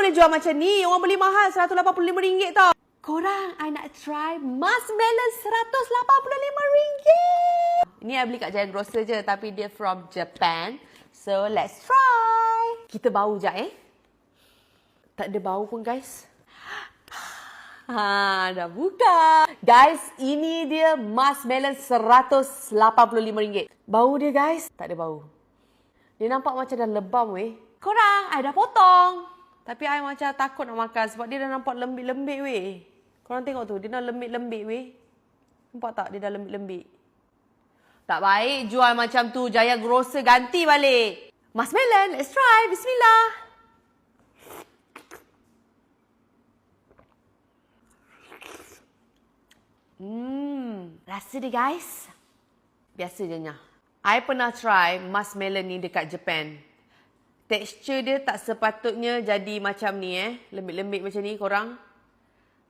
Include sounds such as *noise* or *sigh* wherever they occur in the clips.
boleh jual macam ni? Orang beli mahal RM185 tau. Korang, I nak try marshmallow RM185. Ni I beli kat Jaya Grocer je tapi dia from Japan. So, let's try. Kita bau jap eh. Tak ada bau pun guys. *gasps* Ha, dah buka. Guys, ini dia marshmallow RM185. Bau dia guys, tak ada bau. Dia nampak macam dah lebam weh. Korang, I dah potong. Tapi I macam takut nak makan sebab dia dah nampak lembik-lembik weh. Korang tengok tu, dia dah lembik-lembik weh. Nampak tak dia dah lembik-lembik? Tak baik jual macam tu. Jaya Grocer ganti balik. Marshmallow, let's try. Bismillah. Hmm, rasa dia guys. Biasa je nyah. I pernah try marshmallow ni dekat Japan. Tekstur dia tak sepatutnya jadi macam ni eh. Lembik-lembik macam ni korang.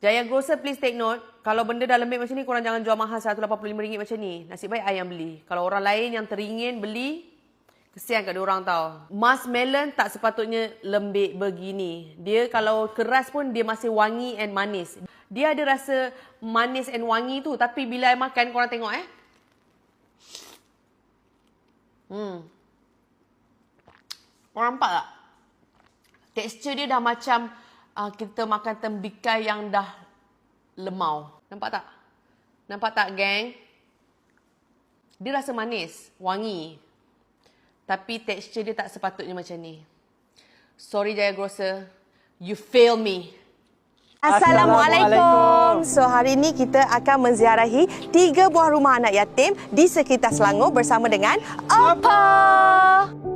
Jaya Grocer please take note. Kalau benda dah lembik macam ni korang jangan jual mahal RM185 macam ni. Nasib baik I yang beli. Kalau orang lain yang teringin beli, kesian kat orang tau. Marshmallow tak sepatutnya lembik begini. Dia kalau keras pun dia masih wangi and manis. Dia ada rasa manis and wangi tu. Tapi bila I makan korang tengok eh. Hmm. Korang nampak tak? Tekstur dia dah macam uh, kita makan tembikai yang dah lemau. Nampak tak? Nampak tak geng? Dia rasa manis, wangi. Tapi tekstur dia tak sepatutnya macam ni. Sorry Jaya Grocer. You fail me. Assalamualaikum. So hari ini kita akan menziarahi tiga buah rumah anak yatim di sekitar Selangor bersama dengan Opa.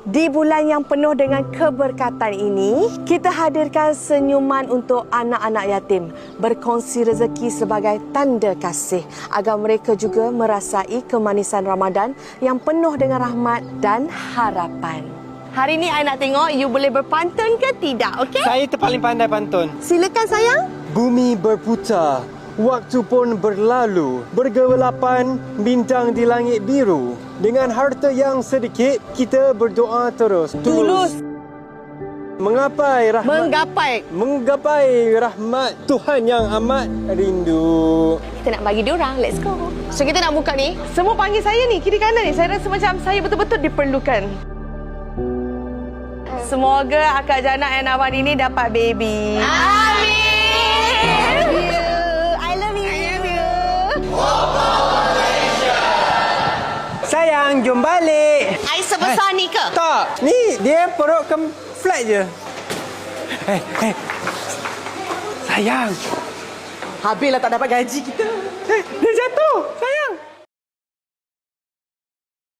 Di bulan yang penuh dengan keberkatan ini, kita hadirkan senyuman untuk anak-anak yatim berkongsi rezeki sebagai tanda kasih agar mereka juga merasai kemanisan Ramadan yang penuh dengan rahmat dan harapan. Hari ini I nak tengok you boleh berpantun ke tidak, okey? Saya terpaling pandai pantun. Silakan sayang. Bumi berputar, waktu pun berlalu, bergelapan bintang di langit biru. Dengan harta yang sedikit, kita berdoa terus. Tulus. Menggapai rahmat. Menggapai. Menggapai rahmat Tuhan yang amat rindu. Kita nak bagi dia orang. Let's go. So kita nak buka ni. Semua panggil saya ni kiri kanan ni. Saya rasa macam saya betul-betul diperlukan. Semoga Akak Jana and Abang ini dapat baby. Amin. Sayang, jom balik. I sebesar ni ke? Tak, ni dia perut ke flat je. Eh, eh. Sayang, Habislah tak dapat gaji kita. eh, dia jatuh.